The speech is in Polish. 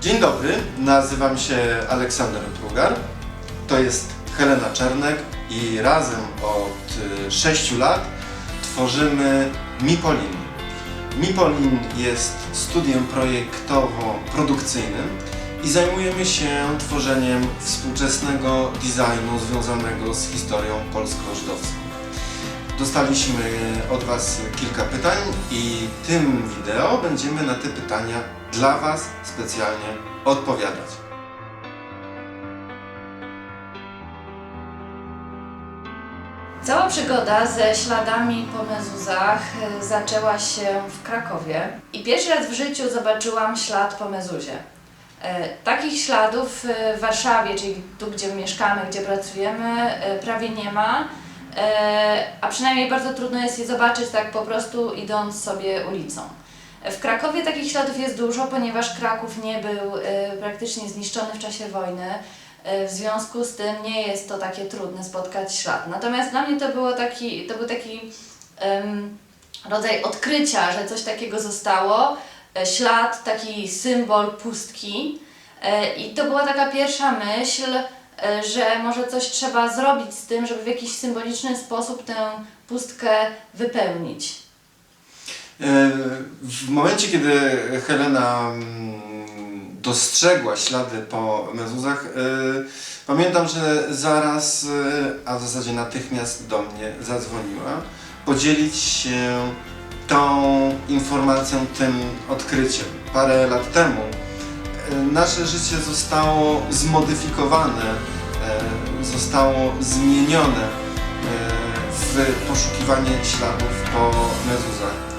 Dzień dobry, nazywam się Aleksander Prugar. To jest Helena Czernek i razem od 6 lat tworzymy Mipolin. Mipolin jest studiem projektowo-produkcyjnym i zajmujemy się tworzeniem współczesnego designu związanego z historią polsko-żydowską. Dostaliśmy od Was kilka pytań i tym wideo będziemy na te pytania dla Was specjalnie odpowiadać. Cała przygoda ze śladami po Mezuzach y, zaczęła się w Krakowie i pierwszy raz w życiu zobaczyłam ślad po Mezuzie. E, Takich śladów y, w Warszawie, czyli tu gdzie mieszkamy, gdzie pracujemy, y, prawie nie ma, a przynajmniej bardzo trudno jest je zobaczyć tak po prostu idąc sobie ulicą. W Krakowie takich śladów jest dużo, ponieważ Kraków nie był y, praktycznie zniszczony w czasie wojny. Y, W związku z tym nie jest to takie trudne spotkać ślad. Natomiast dla mnie to, było taki, to był taki em, rodzaj odkrycia, że coś takiego zostało. E, Ślad, taki symbol pustki. E, I to była taka pierwsza myśl, e, że może coś trzeba zrobić z tym, żeby w jakiś symboliczny sposób tę pustkę wypełnić. E, W momencie, kiedy Helena mm, dostrzegła ślady po mezuzach, e, pamiętam, że zaraz, e, a w zasadzie natychmiast do mnie zadzwoniła, podzielić się tą informacją, tym odkryciem. Parę lat temu e, nasze życie zostało zmodyfikowane, e, zostało zmienione e, w poszukiwanie śladów po mezuzach.